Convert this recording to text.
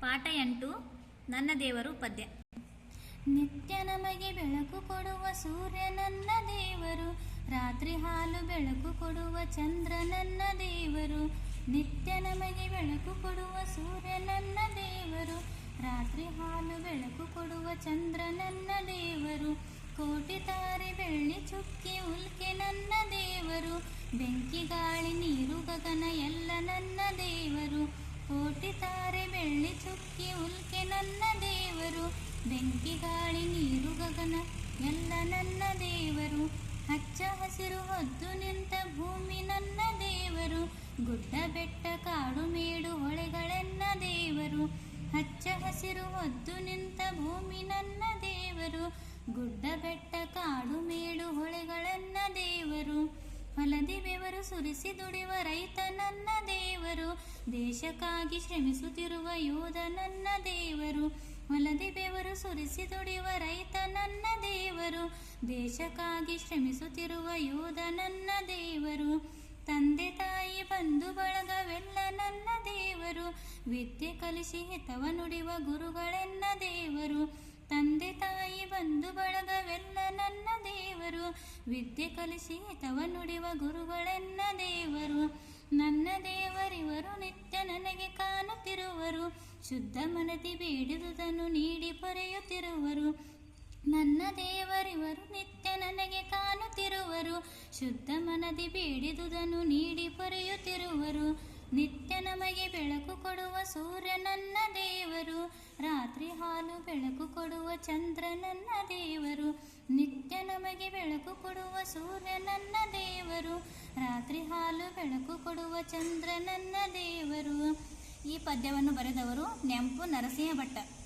ಪಾಠ ಎಂಟು, ನನ್ನ ದೇವರು ಪದ್ಯ. ನಿತ್ಯ ನಮಗೆ ಬೆಳಕು ಕೊಡುವ ಸೂರ್ಯ ನನ್ನ ದೇವರು, ರಾತ್ರಿ ಹಾಲು ಬೆಳಕು ಕೊಡುವ ಚಂದ್ರ ನನ್ನ ದೇವರು. ನಿತ್ಯ ನಮಗೆ ಬೆಳಕು ಕೊಡುವ ಸೂರ್ಯ ನನ್ನ ದೇವರು, ರಾತ್ರಿ ಹಾಲು ಬೆಳಕು ಕೊಡುವ ಚಂದ್ರ ನನ್ನ ದೇವರು. ಕೋಟಿ ತಾರೆ ಬೆಳ್ಳಿ ಚುಕ್ಕಿ ಉಲ್ಕೆ ನನ್ನ ದೇವರು, ಬೆಂಕಿ ಗಾಳಿ ನೀರು ಗಗನ ಬೆಳ್ಳಿ ಚುಕ್ಕಿ ಉಲ್ಕೆ ನನ್ನ ದೇವರು. ಬೆಂಕಿ ಗಾಳಿ, ನೀರು ಗಗನ, ಎಲ್ಲ ನನ್ನ ದೇವರು. ಹಚ್ಚ ಹಸಿರು ಹೊದ್ದು ನಿಂತ ಭೂಮಿ ನನ್ನ ದೇವರು. ಗುಡ್ಡ ಬೆಟ್ಟ, ಕಾಡು ಮೇಡು, ಹೊಳೆಗಳೆನ್ನ ದೇವರು. ಹಚ್ಚ ಹಸಿರು ಹೊದ್ದು ನಿಂತ ಭೂಮಿ ನನ್ನ ದೇವರು. ಗುಡ್ಡ ಬೆಟ್ಟ, ಕಾಡು ಮೇಡು, ಹೊಳೆಗಳೆನ್ನ ದೇವರು. ಹೊಲದಿ ಬೆವರು ಸುರಿಸಿ ದುಡಿವ ರೈತ ನನ್ನ ದೇವರು ದೇಶಕ್ಕಾಗಿ ಶ್ರಮಿಸುತ್ತಿರುವ ಯೋಧ ನನ್ನ ದೇವರು. ಹೊಲದಿ ಬೆವರು ಸುರಿಸಿ ದುಡಿಯುವ ರೈತ ನನ್ನ ದೇವರು. ದೇಶಕ್ಕಾಗಿ ಶ್ರಮಿಸುತ್ತಿರುವ ಯೋಧ ನನ್ನ ದೇವರು. ತಂದೆ ತಾಯಿ ಬಂಧು ಬಳಗವೆಲ್ಲ ನನ್ನ ದೇವರು. ವಿದ್ಯೆ ಕಲಿಸಿ ಹಿತವ ನುಡಿವ ಗುರುಗಳೆನ್ನ ದೇವರು. ತಂದೆ ತಾಯಿ ಬಂಧು ಬಳಗವೆಲ್ಲ ನನ್ನ ದೇವರು. ವಿದ್ಯೆ ಕಲಿಸಿ ಹಿತವ ನುಡಿವ ಗುರುಗಳೆನ್ನ ಶುದ್ಧ ಮನದಿ ಬೇಡಿದುದನ್ನು ನೀಡಿ ಪೊರೆಯುತ್ತಿರುವರು. ನನ್ನ ದೇವರಿವರು ನಿತ್ಯ ನನಗೆ ಕಾಣುತ್ತಿರುವರು. ಶುದ್ಧ ಮನದಿ ಬೇಡಿದುದನ್ನು ನೀಡಿ ಪೊರೆಯುತ್ತಿರುವರು. ನಿತ್ಯ ನಮಗೆ ಬೆಳಕು ಕೊಡುವ ಸೂರ್ಯ ನನ್ನ ದೇವರು. ರಾತ್ರಿ ಹಾಲು ಬೆಳಕು ಕೊಡುವ ಚಂದ್ರ ನನ್ನ ದೇವರು. ನಿತ್ಯ ನಮಗೆ ಬೆಳಕು ಕೊಡುವ ಸೂರ್ಯ ನನ್ನ ದೇವರು. ರಾತ್ರಿ ಹಾಲು ಬೆಳಕು ಕೊಡುವ ಚಂದ್ರ ನನ್ನ ದೇವರು. ಪದ್ಯವನ್ನು ಬರೆದವರು ನೆಂಪು ನರಸಿಂಹ ಭಟ್ಟ